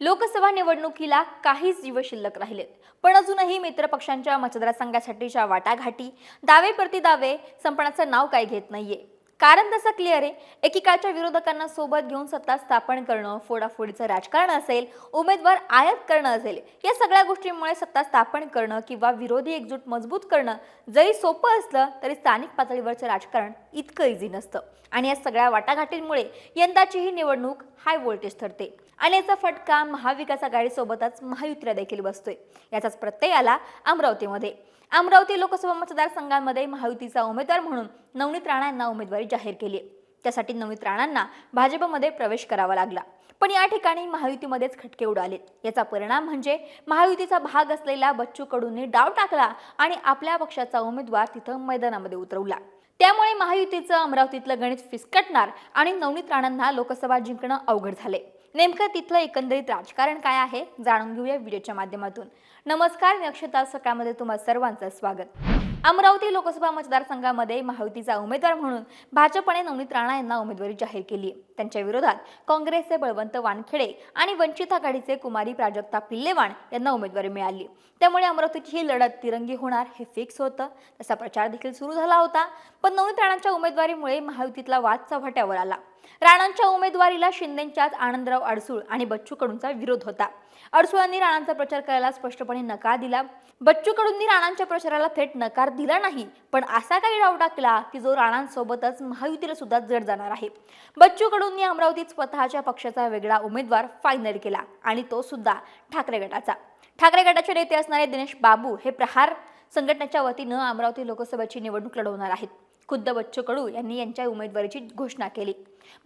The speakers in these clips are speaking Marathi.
लोकसभा निवडणुकीला काहीच दिवस शिल्लक राहिलेत. पण अजूनही मित्रपक्षांच्या मतदारसंघासाठीच्या वाटाघाटी दावे प्रतिदावे संपण्याचं नाव काय घेत नाहीये. कारण तसं क्लिअर आहे. एकीकाळच्या विरोधकांना सोबत घेऊन सत्ता स्थापन करणं फोडाफोडीचं राजकारण असेल उमेदवार आयात करणं असेल या सगळ्या गोष्टींमुळे सत्ता स्थापन करणं किंवा विरोधी एकजूट मजबूत करणं जरी सोपं असलं तरी स्थानिक पातळीवरचं राजकारण इतकं इझी नसतं. आणि या सगळ्या वाटाघाटींमुळे यंदाची ही निवडणूक हाय व्होल्टेज ठरते. आणि याचा फटका महाविकास आघाडीसोबतच महायुतीला देखील बसतोय. याचाच प्रत्यय आला अमरावतीमध्ये. अमरावती लोकसभा मतदारसंघांमध्ये महायुतीचा उमेदवार म्हणून नवनीत राणा यांना उमेदवारी जाहीर केली त्यासाठी नवनीत राणांना भाजपमध्ये प्रवेश करावा लागला. पण या ठिकाणी महायुतीमध्येच खटके उडालेत याचा परिणाम म्हणजे महायुतीचा भाग असलेल्या बच्चू कडूंनी डाव टाकला आणि आपल्या पक्षाचा उमेदवार तिथं मैदानामध्ये उतरवला. त्यामुळे महायुतीचं अमरावतीतलं गणित फिसकटणार आणि नवनीत राणांना लोकसभा जिंकणं अवघड झाले नेमकं तिथलं एकंदरीत राजकारण काय आहे जाणून घेऊया व्हिडिओच्या माध्यमातून. नमस्कार मी अक्षता. सकाळमध्ये तुम्हा सर्वांचं स्वागत. अमरावती लोकसभा मतदारसंघामध्ये महायुतीचा उमेदवार म्हणून भाजपने नवनीत राणा यांना उमेदवारी जाहीर केली त्यांच्या विरोधात काँग्रेसचे बळवंत वानखेडे आणि वंचित आघाडीचे कुमारी प्राजक्ता पिल्लेवाण यांना उमेदवारी मिळाली. त्यामुळे अमरावतीची ही लढत तिरंगी होणार हे फिक्स होतं. तसा प्रचार देखील सुरू झाला होता. पण नवनीत राणांच्या उमेदवारीमुळे महायुतीतला वाद चव्हाट्यावर आला. राणांच्या उमेदवारीला शिंदेच्याच आनंदराव अडसूळ आणि बच्चू कडूंचा विरोध होता. अडसूळांनी राणांचा प्रचार करायला स्पष्टपणे नकार दिला. बच्चू कडूंनी राणांच्या प्रचाराला थेट नकार दिला नाही पण असा काही डाव टाकला की जो राणांसोबतच महायुतीला सुद्धा जड जाणार आहे. बच्चू कडूंनी अमरावतीत स्वतःच्या पक्षाचा वेगळा उमेदवार फायनल केला आणि तो सुद्धा ठाकरे गटाचा. ठाकरे गटाचे नेते असणारे दिनेश बाबू हे प्रहार संघटनेच्या वतीनं अमरावती लोकसभेची निवडणूक लढवणार आहेत. खुद्द बच्चू कडू यांनी यांच्या उमेदवारीची घोषणा केली.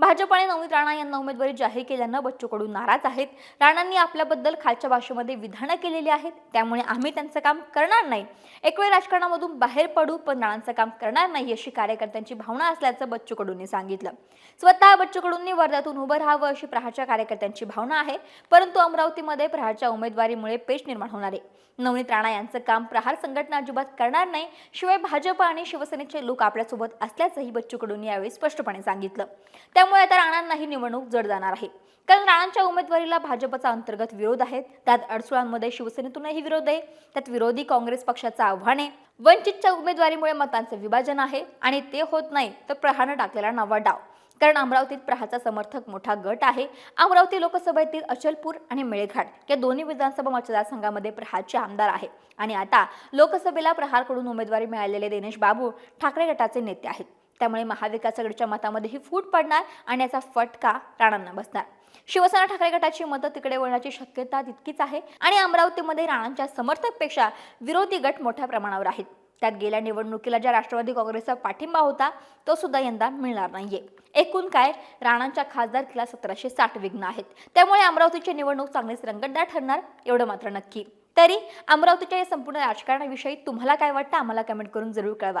भाजपाने नवनीत राणा यांना उमेदवारी जाहीर केल्यानं बच्चू कडू नाराज आहेत. राणांनी आपल्याबद्दल खालच्या भाषेमध्ये विधानं केलेली आहेत. त्यामुळे आम्ही त्यांचं काम करणार नाही. एक वेळ राजकारणामधून बाहेर पडू पण राणांचं काम करणार नाही अशी कार्यकर्त्यांची भावना असल्याचं बच्चू कडूंनी सांगितलं. स्वतः बच्चू कडूंनी वर्ध्यातून उभं राहावं अशी प्रहारच्या कार्यकर्त्यांची भावना आहे. परंतु अमरावतीमध्ये प्रहारच्या उमेदवारीमुळे पेच निर्माण होणार आहे. नवनीत राणा यांचं काम प्रहार संघटना अजिबात करणार नाही. शिवाय भाजप आणि शिवसेनेचे लोक आपल्यासोबत असल्याचंही बच्चू कडूंनी यावेळी स्पष्टपणे सांगितलं. त्यामुळे आता राणांनाही निवडणूक जड जाणार आहे. कारण राणांच्या उमेदवारीला भाजपचा अंतर्गत विरोध आहे. त्यात अडसुळांमध्ये शिवसेनेतूनही विरोध आहे. त्यात विरोधी काँग्रेस पक्षाचं आव्हान आहे. वंचितच्या उमेदवारीमुळे मतांचं विभाजन आहे. आणि ते होत नाही तर प्रहानं टाकलेला नवा डाव. कारण अमरावतीत प्रहाचा समर्थक मोठा गट आहे. अमरावती लोकसभेतील अचलपूर आणि मेळघाट या दोन्ही विधानसभा मतदारसंघामध्ये प्रहारचे आमदार आहे. आणि आता लोकसभेला प्रहारकडून उमेदवारी मिळालेले दिनेश बाबू ठाकरे गटाचे नेते आहेत. त्यामुळे महाविकास आघाडीच्या मतामध्ये ही फूट पडणार आणि याचा फटका राणांना बसणार. शिवसेना ठाकरे गटाची मतं तिकडे वळण्याची शक्यता तितकीच आहे आणि अमरावतीमध्ये राणांच्या समर्थकपेक्षा विरोधी गट मोठ्या प्रमाणावर आहेत. त्यात गेल्या निवडणुकीला ज्या राष्ट्रवादी काँग्रेसचा पाठिंबा होता तो सुद्धा यंदा मिळणार नाहीये. एकूण काय राणांच्या खासदारकीला सतराशे साठ विघ्न आहेत. त्यामुळे अमरावतीची निवडणूक चांगलीच रंगतदार ठरणार एवढं मात्र नक्की. तरी अमरावतीच्या या संपूर्ण राजकारणाविषयी तुम्हाला काय वाटतं? आम्हाला कमेंट करून जरूर कळवा.